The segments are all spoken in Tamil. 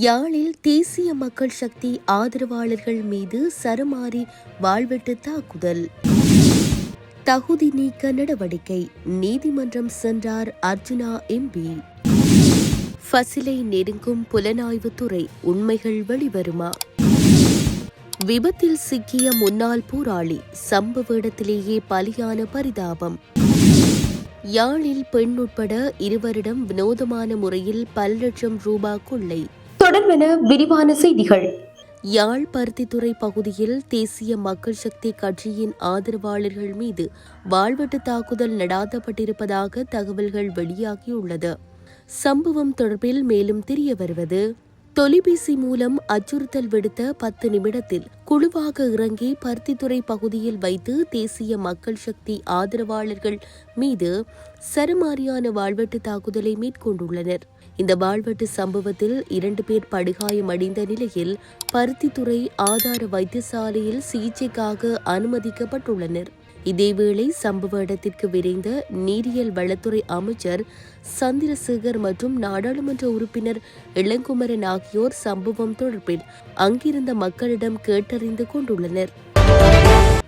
யாழில் தேசிய மக்கள் சக்தி ஆதரவாளர்கள் மீது சரமாரி வாழ்வெட்டு தாக்குதல். தகுதி நீக்க நடவடிக்கை நீதிமன்றம் சென்றார் அர்ஜுனா எம்பி ஃபசிலை நெருங்கும் புலனாய்வுத்துறை உண்மைகள் வெளிவருமா? விபத்தில் சிக்கிய முன்னாள் போராளி சம்பவ இடத்திலேயே பலியான பரிதாபம். யாழில் பெண் உட்பட இருவரிடம் வினோதமான முறையில் பல லட்சம் ரூபாய் கொள்ளை. தொடர்பென விரிவான செய்திகள். யாழ் பருத்தித்துறை பகுதியில் தேசிய மக்கள் சக்தி கட்சியின் ஆதரவாளர்கள் மீது வாழ்வெட்டு தாக்குதல் நடாத்தப்பட்டிருப்பதாக தகவல்கள் வெளியாகியுள்ளது. சம்பவம் தொடர்பில் மேலும் தெரிய வருவது தொலைபேசி மூலம் அச்சுறுத்தல் விடுத்த பத்து நிமிடத்தில் குழுவாக இறங்கி பருத்தித்துறை பகுதியில் வைத்து தேசிய மக்கள் சக்தி ஆதரவாளர்கள் மீது சரமாரியான வாழ்வெட்டு தாக்குதலை மேற்கொண்டுள்ளனர். இந்த பால்வெட்டு சம்பவத்தில் இரண்டு பேர் படுகாயமடைந்த நிலையில் பருத்தித்துறை ஆதார வைத்தியசாலையில் சிகிச்சைக்காக அனுமதிக்கப்பட்டுள்ளனர். இதேவேளை சம்பவ இடத்திற்கு விரைந்த நீரியல் வளத்துறை அமைச்சர் சந்திரசேகர் மற்றும் நாடாளுமன்ற உறுப்பினர் இளங்குமரன் ஆகியோர் சம்பவம் தொடர்பில் அங்கிருந்த மக்களிடம் கேட்டறிந்து கொண்டுள்ளனர்.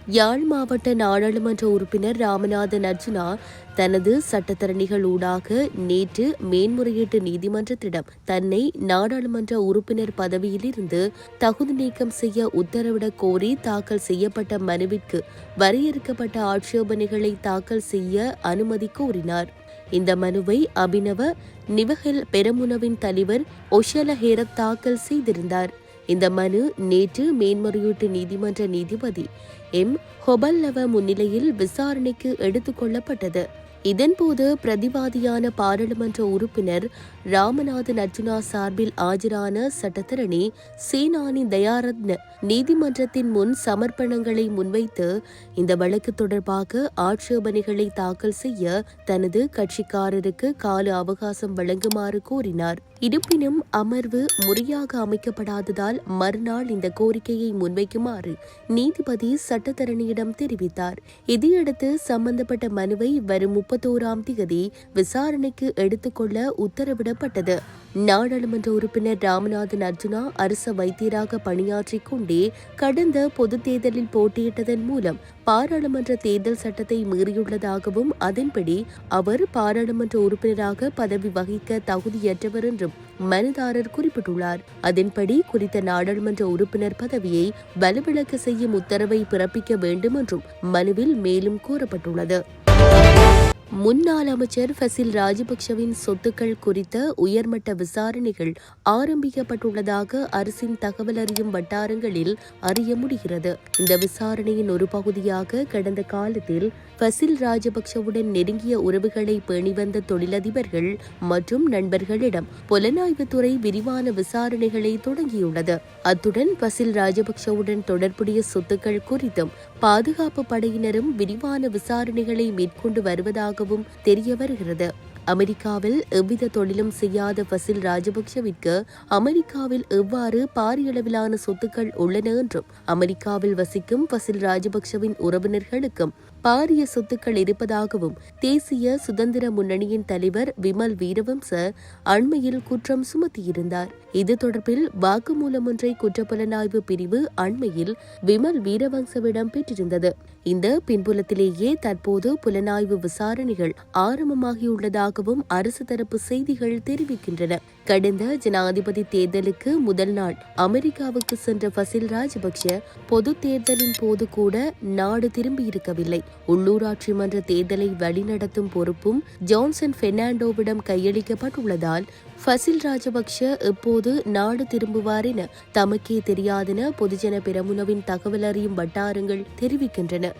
யாழ் மாவட்ட நாடாளுமன்ற உறுப்பினர் ராமநாதன் அர்ஜுனா தனது சட்டத்தரணிகள் ஊடாக நேற்று மேன்முறையீட்டு நீதிமன்றத்திடம் தன்னை நாடாளுமன்ற உறுப்பினர் பதவியிலிருந்து தகுதி நீக்கம் செய்ய உத்தரவிடக் கோரி தாக்கல் செய்யப்பட்ட மனுவிற்கு வரையறுக்கப்பட்ட ஆட்சேபனைகளை தாக்கல் செய்ய அனுமதி கோரினார். இந்த மனுவை அபினவ நிவகல் பெரமுனவின் தலைவர் ஒஷல ஹேரத் தாக்கல் செய்திருந்தார். இந்த மனு நேற்று மேன்முறையீட்டு நீதிமன்ற நீதிபதி எம். ஹொபல்லவ முன்னிலையில் விசாரணைக்கு எடுத்துக் கொள்ளப்பட்டது. இதன்போது பிரதிவாதியான பாராளுமன்ற உறுப்பினர் ராமநாதன் அர்ஜுனா சார்பில் ஆஜரான சட்டத்தரணி சீனானி தயாரத்ன நீதிமன்றத்தின் முன் சமர்ப்பணங்களை முன்வைத்து இந்த வழக்கு தொடர்பாக ஆட்சேபனைகளை தாக்கல் செய்ய தனது கட்சிக்காரருக்கு கால அவகாசம் வழங்குமாறு கோரினார். இருப்பினும் அமர்வு முறையாக அமைக்கப்படாததால் மறுநாள் இந்த கோரிக்கையை முன்வைக்குமாறு நீதிபதி சட்டத்தரணியிடம் தெரிவித்தார். இதையடுத்து சம்பந்தப்பட்ட மனுவை வரும் முப்பத்தோராம் தேதி விசாரணைக்கு எடுத்துக்கொள்ள உத்தரவிடப்பட்டது. நாடாளுமன்ற உறுப்பினர் ராமநாதன் அர்ஜுனா அரச வைத்தியராக பணியாற்றிக் கொண்டே கடந்த பொதுத் தேர்தலில் போட்டியிட்டதன் மூலம் பாராளுமன்ற தேர்தல் சட்டத்தை மீறியுள்ளதாகவும் அதன்படி அவர் பாராளுமன்ற உறுப்பினராக பதவி வகிக்க தகுதியற்றவர் என்றும் மனுதாரர் குறிப்பிட்டுள்ளார். அதன்படி குறித்த நாடாளுமன்ற உறுப்பினர் பதவியை வலுவிளக்க செய்யும் உத்தரவை பிறப்பிக்க வேண்டும் என்றும் மனுவில் மேலும் கூறப்பட்டுள்ளது. முன்னாள் அமைச்சர் ஃபசில் ராஜபக்சவின் சொத்துக்கள் குறித்த உயர்மட்ட விசாரணைகள் ஆரம்பிக்கப்பட்டுள்ளதாக அரசின் தகவல் அறியும் வட்டாரங்களில் அறிய முடிகிறது. இந்த விசாரணையின் ஒரு பகுதியாக கடந்த காலத்தில் ஃபசில் ராஜபக்சவுடன் நெருங்கிய உறவுகளை பேணி வந்த தொழிலதிபர்கள் மற்றும் நண்பர்களிடம் புலனாய்வுத்துறை விரிவான விசாரணைகளை தொடங்கியுள்ளது. அத்துடன் ஃபசில் ராஜபக்சவுடன் தொடர்புடைய சொத்துக்கள் குறித்தும் பாதுகாப்பு படையினரும் விரிவான விசாரணைகளை மேற்கொண்டு வருவதாகவும் தெரிய வருகிறது. அமெரிக்காவில் எவ்வித தொழிலும் செய்யாத பசில் ராஜபக்சவிற்கு அமெரிக்காவில் எவ்வாறு பாரியளவிலான சொத்துக்கள் உள்ளன என்றும் அமெரிக்காவில் வசிக்கும் பசில் ராஜபக்சவின் உறவினர்களுக்கும் பாரிய சொத்துக்கள் இருப்பதாகவும் தேசிய சுதந்திர முன்னணியின் தலைவர் விமல் வீரவம்ச அண்மையில் குற்றம் சுமத்தியிருந்தார். இது தொடர்பில் வாக்குமூலம் ஒன்றை குற்றப்புலனாய்வு பிரிவு அண்மையில் விமல் வீரவம்சவிடம் பெற்றிருந்தது. இந்த பின்புலத்திலேயே தற்போது புலனாய்வு விசாரணைகள் ஆரம்பமாகியுள்ளதாகவும் அரசு தரப்பு செய்திகள் தெரிவிக்கின்றன. கடந்த ஜனாதிபதி தேர்தலுக்கு முதல் நாள் அமெரிக்காவுக்கு சென்ற பசில் ராஜபக்ஷ பொது தேர்தலின் போது கூட நாடு திரும்பியிருக்கவில்லை. உள்ளூராட்சி மன்ற தேர்தலை வழிநடத்தும் பொறுப்பும் ஜான்சன் பெர்னாண்டோவிடம் கையளிக்கப்பட்டுள்ளதால் ஃபசில் ராஜபக்ஷ எப்போது நாடு திரும்புவார் என தமக்கே தெரியாதென பொதுஜன பெரமுனவின் தகவல் அறியும் வட்டாரங்கள் தெரிவிக்கின்றன.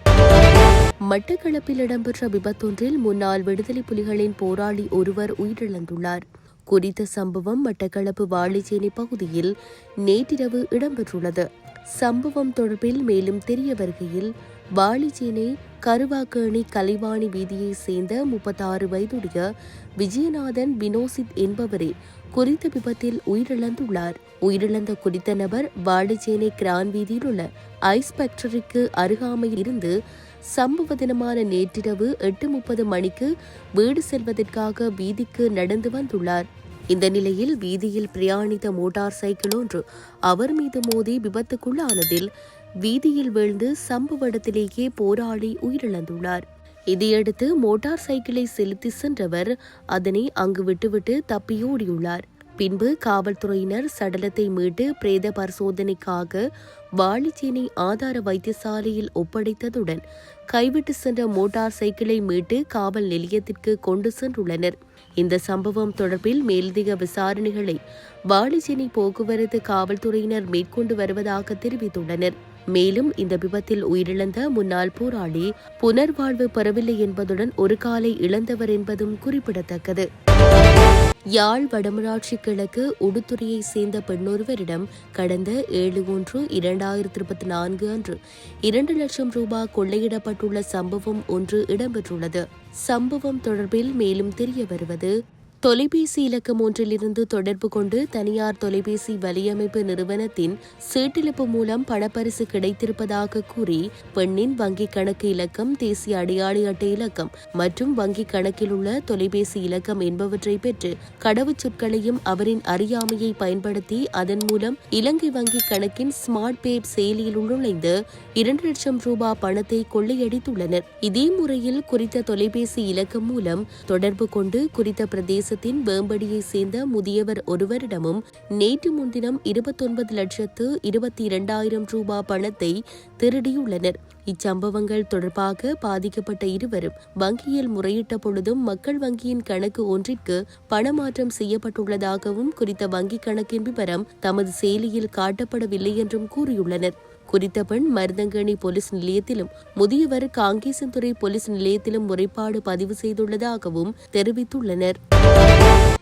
மட்டக்களப்பில் இடம்பெற்ற விபத்தொன்றில் முன்னாள் விடுதலை புலிகளின் போராளி ஒருவர் உயிரிழந்துள்ளார். குறித்த சம்பவம் மட்டக்களப்பு வாழைச்சேனை பகுதியில் நேற்றிரவு இடம்பெற்றுள்ளது. சம்பவம் தொடர்பில் மேலும் தெரிய வருகையில் வாழைச்சேனை கருவாக்கேணி கலைவாணி வீதியைச் சேர்ந்த முப்பத்தாறு வயதுடைய விஜயநாதன் வினோசித் என்பவரே குறித்த விபத்தில் உயிரிழந்துள்ளார். உயிரிழந்த குறித்த நபர் வாழைச்சேனை கிரான் வீதியில் உள்ள ஐஸ் ஃபேக்டரிக்கு அருகாமையில் இருந்து சம்பவ தினமான நேற்றிரவு எட்டு முப்பது மணிக்கு வீடு செல்வதற்காக வீதிக்கு நடந்து வந்துள்ளார். இந்த நிலையில் வீதியில் பிரயாணித்த மோட்டார் சைக்கிள் ஒன்று அவர் மீது மோதி விபத்துக்குள்ளானதில் வீதியில் வீழ்ந்து சம்பவ இடத்திலேயே போராளி உயிரிழந்துள்ளார். இதையடுத்து மோட்டார் சைக்கிளை செலுத்தி சென்றவர் அதனை அங்கு விட்டுவிட்டு தப்பியோடியுள்ளார். பின்பு காவல்துறையினர் சடலத்தை மீட்டு பிரேத பரிசோதனைக்காக வாளிச்சேனை ஆதார வைத்தியசாலையில் ஒப்படைத்ததுடன் கைவிட்டு சென்ற மோட்டார் சைக்கிளை மீட்டு காவல் நிலையத்திற்கு கொண்டு சென்றுள்ளனர். இந்த சம்பவம் தொடர்பில் மேலதிக விசாரணைகளை வாளிச்சேனை போக்குவரத்து காவல்துறையினர் மேற்கொண்டு வருவதாக தெரிவித்துள்ளனர். மேலும் இந்த விபத்தில் உயிரிழந்த முன்னாள் போராளி புனர்வாழ்வு பெறவில்லை என்பதுடன் ஒரு காலை இழந்தவர் என்பதும் குறிப்பிடத்தக்கது. யாழ் வடமராட்சி கிழக்கு உடுத்துறையைச் சேர்ந்த பெண்ணொருவரிடம் கடந்த ஏழு ஒன்று இரண்டாயிரத்தி இருபத்தி நான்கு அன்று இரண்டு லட்சம் ரூபாய் கொள்ளையிடப்பட்டுள்ள சம்பவம் ஒன்று இடம்பெற்றுள்ளது. சம்பவம் தொடர்பில் மேலும் தெரிய வருவது தொலைபேசி இலக்கம் ஒன்றிலிருந்து தொடர்பு கொண்டு தனியார் தொலைபேசி வலையமைப்பு நிறுவனத்தின் சீட்டிழப்பு மூலம் பணப்பரிசு கிடைத்திருப்பதாக கூறி பெண்ணின் வங்கிக் கணக்கு இலக்கம் தேசிய அடையாள அட்டை இலக்கம் மற்றும் வங்கிக் கணக்கில் உள்ள தொலைபேசி இலக்கம் என்பவற்றை பெற்று கடவுச்சொற்களையும் அவரின் அறியாமையை பயன்படுத்தி அதன் மூலம் இலங்கை வங்கிக் கணக்கின் ஸ்மார்ட் பே செயலியில் நுழைந்து இரண்டு லட்சம் ரூபாய் பணத்தை கொள்ளையடித்துள்ளனர். இதே முறையில் குறித்த தொலைபேசி இலக்கம் மூலம் தொடர்பு கொண்டு குறித்த பிரதேச பிரதேசத்தின் வேம்படியைச் சேர்ந்த முதியவர் ஒருவரிடமும் நேற்று முன்தினம் இருபத்தொன்பது லட்சத்து இருபத்தி இரண்டாயிரம் ரூபாய் பணத்தை திருடியுள்ளனர். இச்சம்பவங்கள் தொடர்பாக பாதிக்கப்பட்ட இருவரும் வங்கியில் முறையிட்ட பொழுதும் மக்கள் வங்கியின் கணக்கு ஒன்றிற்கு பணமாற்றம் செய்யப்பட்டுள்ளதாகவும் குறித்த வங்கிக் கணக்கின் விவரம் தமது செயலியில் காட்டப்படவில்லை என்றும் கூறியுள்ளனர். குறித்த பெண் மருதங்கணி போலீஸ் நிலையத்திலும் முதியவர் காங்கேசன்துறை போலீஸ் நிலையத்திலும் முறைப்பாடு பதிவு செய்துள்ளதாகவும் தெரிவித்துள்ளனர்.